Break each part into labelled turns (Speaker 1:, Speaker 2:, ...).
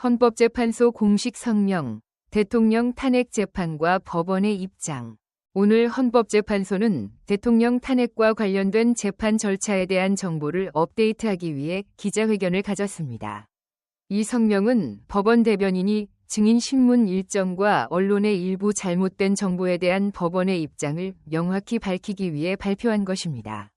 Speaker 1: 헌법재판소 공식 성명, 대통령 탄핵 재판과 법원의 입장. 오늘 헌법재판소는 대통령 탄핵과 관련된 재판 절차에 대한 정보를 업데이트하기 위해 기자회견을 가졌습니다. 이 성명은 법원 대변인이 증인 신문 일정과 언론의 일부 잘못된 정보에 대한 법원의 입장을 명확히 밝히기 위해 발표한 것입니다.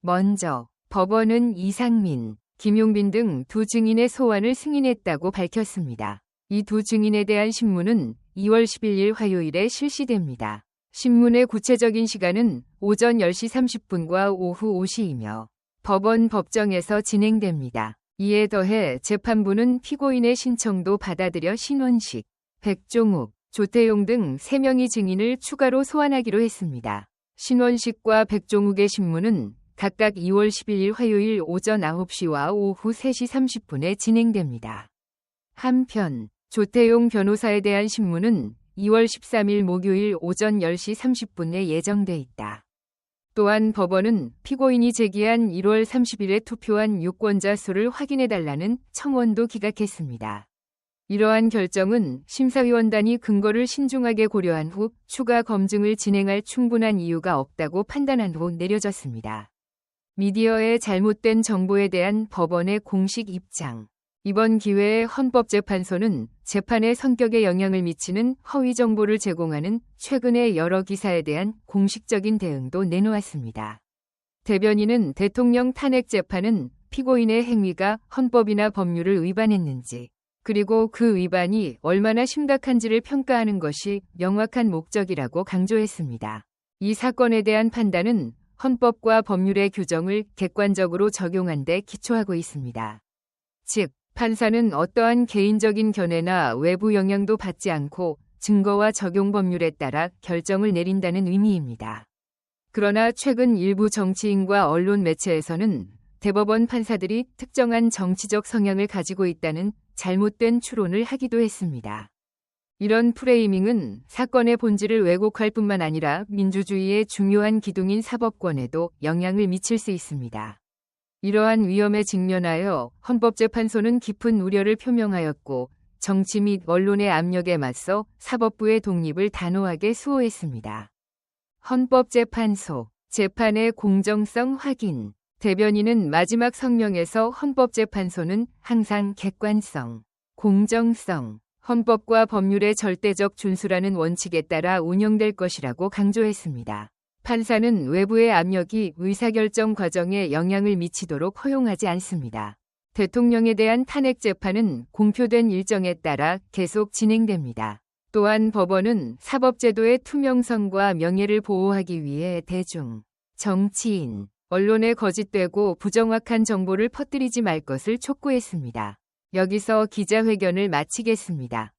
Speaker 1: 먼저 법원은 이상민, 김용빈 등 두 증인의 소환을 승인했다고 밝혔습니다. 이 두 증인에 대한 신문은 2월 11일 화요일에 실시됩니다. 신문의 구체적인 시간은 오전 10시 30분과 오후 5시이며 법원 법정에서 진행됩니다. 이에 더해 재판부는 피고인의 신청도 받아들여 신원식, 백종욱, 조태용 등 3명의 증인을 추가로 소환하기로 했습니다. 신원식과 백종욱의 신문은 각각 2월 11일 화요일 오전 9시와 오후 3시 30분에 진행됩니다. 한편 조태용 변호사에 대한 신문은 2월 13일 목요일 오전 10시 30분에 예정돼 있다. 또한 법원은 피고인이 제기한 1월 30일에 투표한 유권자 수를 확인해달라는 청원도 기각했습니다. 이러한 결정은 심사위원단이 근거를 신중하게 고려한 후 추가 검증을 진행할 충분한 이유가 없다고 판단한 후 내려졌습니다. 미디어의 잘못된 정보에 대한 법원의 공식 입장. 이번 기회에 헌법재판소는 재판의 성격에 영향을 미치는 허위 정보를 제공하는 최근의 여러 기사에 대한 공식적인 대응도 내놓았습니다. 대변인은 대통령 탄핵 재판은 피고인의 행위가 헌법이나 법률을 위반했는지, 그리고 그 위반이 얼마나 심각한지를 평가하는 것이 명확한 목적이라고 강조했습니다. 이 사건에 대한 판단은 헌법과 법률의 규정을 객관적으로 적용한 데 기초하고 있습니다. 즉, 판사는 어떠한 개인적인 견해나 외부 영향도 받지 않고 증거와 적용 법률에 따라 결정을 내린다는 의미입니다. 그러나 최근 일부 정치인과 언론 매체에서는 대법원 판사들이 특정한 정치적 성향을 가지고 있다는 잘못된 추론을 하기도 했습니다. 이런 프레이밍은 사건의 본질을 왜곡할 뿐만 아니라 민주주의의 중요한 기둥인 사법권에도 영향을 미칠 수 있습니다. 이러한 위험에 직면하여 헌법재판소는 깊은 우려를 표명하였고 정치 및 언론의 압력에 맞서 사법부의 독립을 단호하게 수호했습니다. 헌법재판소 재판의 공정성 확인 대변인은 마지막 성명에서 헌법재판소는 항상 객관성, 공정성, 헌법과 법률의 절대적 준수라는 원칙에 따라 운영될 것이라고 강조했습니다. 판사는 외부의 압력이 의사결정 과정에 영향을 미치도록 허용하지 않습니다. 대통령에 대한 탄핵 재판은 공표된 일정에 따라 계속 진행됩니다. 또한 법원은 사법제도의 투명성과 명예를 보호하기 위해 대중, 정치인, 언론에 거짓되고 부정확한 정보를 퍼뜨리지 말 것을 촉구했습니다. 여기서 기자회견을 마치겠습니다.